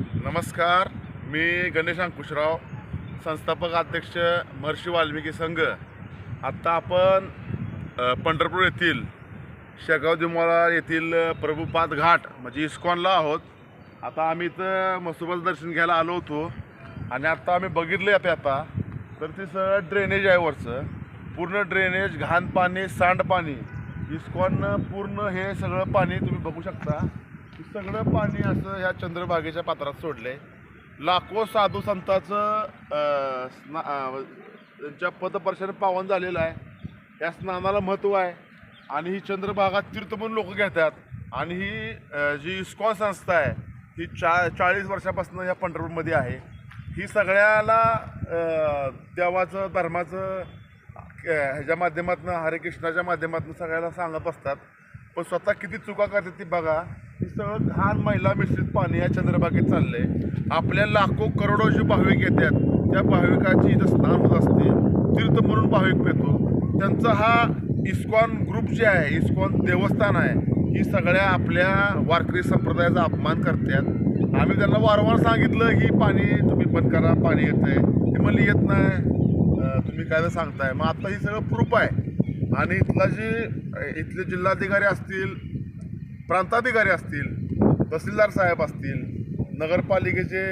नमस्कार मी गणेश अंकुशराव संस्थापक अध्यक्ष महर्षी वाल्मिकी संघ. आत्ता आपण पंढरपूर येथील शेगाव दिमोळा येथील प्रभुपाद घाट म्हणजे इस्कॉनला आहोत. आता आम्ही इथं मसुबाचं दर्शन घ्यायला आलो होतो आणि आत्ता आम्ही बघितलं आता आता. तर ते सगळं ड्रेनेज आहे वरचं. पूर्ण ड्रेनेज घाण पाणी सांडपाणी इस्कॉन पूर्ण हे सगळं पाणी तुम्ही बघू शकता. सगळं पाणी असं ह्या चंद्रभागेच्या पात्रात सोडलंय. लाखो साधू संतांचं स्ना त्यांच्या पदपर्शन पावन झालेलं आहे या स्नानाला महत्त्व आहे. आणि ही चंद्रभागात तीर्थ म्हणून लोक घेतात. आणि ही जी इस्कॉन संस्था आहे ही चा चाळीस वर्षापासून या पंढरपूरमध्ये आहे. ही सगळ्याला देवाचं धर्माचं ह्याच्या माध्यमातून हरे कृष्णाच्या माध्यमातून सगळ्याला सांगत असतात. पण स्वतः किती चुका करतात ती बघा. ही सगळं घाण महिला मिश्रित पाणी या चंद्रबागेत चाललंय. आपल्या लाखो करोडो जे भाविक येतात त्या भाविकाची इथं स्नान होत असते. तीर्थ म्हणून भाविक पेतो त्यांचा हा इस्कॉन ग्रुप जे आहे इस्कॉन देवस्थान आहे ही सगळ्या आपल्या वारकरी संप्रदायाचा अपमान करतात. आम्ही त्यांना वारंवार सांगितलं की पाणी तुम्ही बंद करा पाणी येतंय. ते म्हणले येत नाही. तुम्ही काय तर सांगताय. मग आता ही सगळं प्रूफ आहे. आणि इथला जी इथले जिल्हाधिकारी असतील प्रांताधिकारी असतील तहसीलदार साहेब असतील नगरपालिकेचे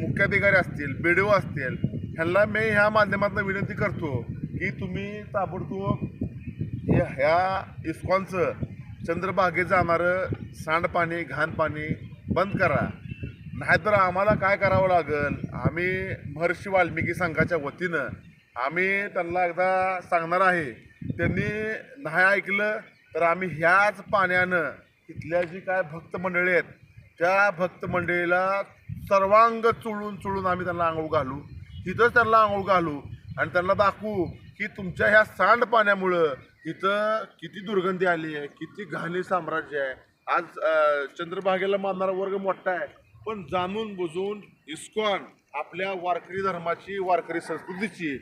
मुख्याधिकारी असतील बी डी ओ असतील ह्यांना मी ह्या माध्यमातून विनंती करतो की तुम्ही ताबडतोब ह्या ह्या इस्कॉनचं चंद्रभागे जाणारं सांडपाणी घाणपाणी बंद करा. नाहीतर आम्हाला काय करावं लागेल? आम्ही महर्षी वाल्मिकी संघाच्या वतीनं आम्ही त्यांना एकदा सांगणार आहे. त्यांनी नाही ऐकलं तर आम्ही ह्याच पाण्यानं इथल्या जी काय भक्त मंडळी आहेत त्या भक्त मंडळीला सर्वांग चुळून चुळून आम्ही त्यांना आंघोळ घालू. तिथंच त्यांना आंघोळ घालू आणि त्यांना दाखवू की तुमच्या ह्या सांडपाण्यामुळं इथं किती दुर्गंधी आली आहे किती घाणी साम्राज्य आहे. आज चंद्रभागेला मानणारा वर्ग मोठा आहे पण जाणून बुजून इस्कॉन आपल्या वारकरी धर्माची वारकरी संस्कृतीची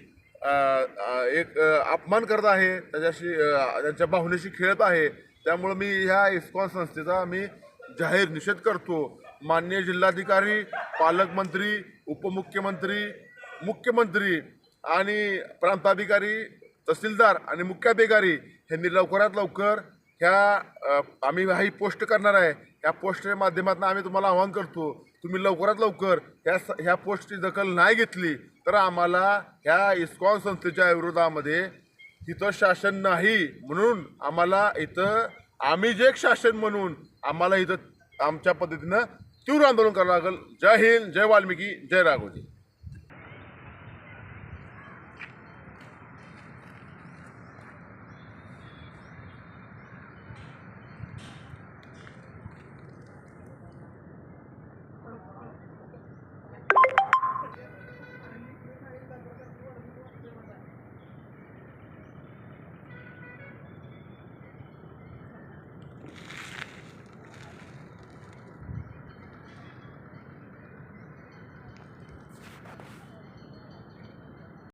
एक अपमान करत आहे त्याच्याशी त्यांच्या भावनेशी खेळत आहे. त्यामुळं मी ह्या इस्कॉन संस्थेचा मी जाहीर निषेध करतो. माननीय जिल्हाधिकारी पालकमंत्री उपमुख्यमंत्री मुख्यमंत्री आणि प्रांताधिकारी तहसीलदार आणि मुख्याधिकारी ह्यांनी लवकरात लवकर ह्या आम्ही ही पोस्ट करणार आहे. ह्या पोस्टच्या माध्यमातून आम्ही तुम्हाला आवाहन करतो तुम्ही लवकरात लवकर ह्या स- ह्या पोस्टची दखल नाही घेतली तर आम्हाला ह्या इस्कॉन संस्थेच्या विरोधामध्ये तिथं शासन नाही म्हणून आम्हाला इथं आम्ही जे एक शासन म्हणून आम्हाला इथं आमच्या पद्धतीनं तीव्र आंदोलन करावं लागेल. जय हिंद जय वाल्मिकी जय राघोजी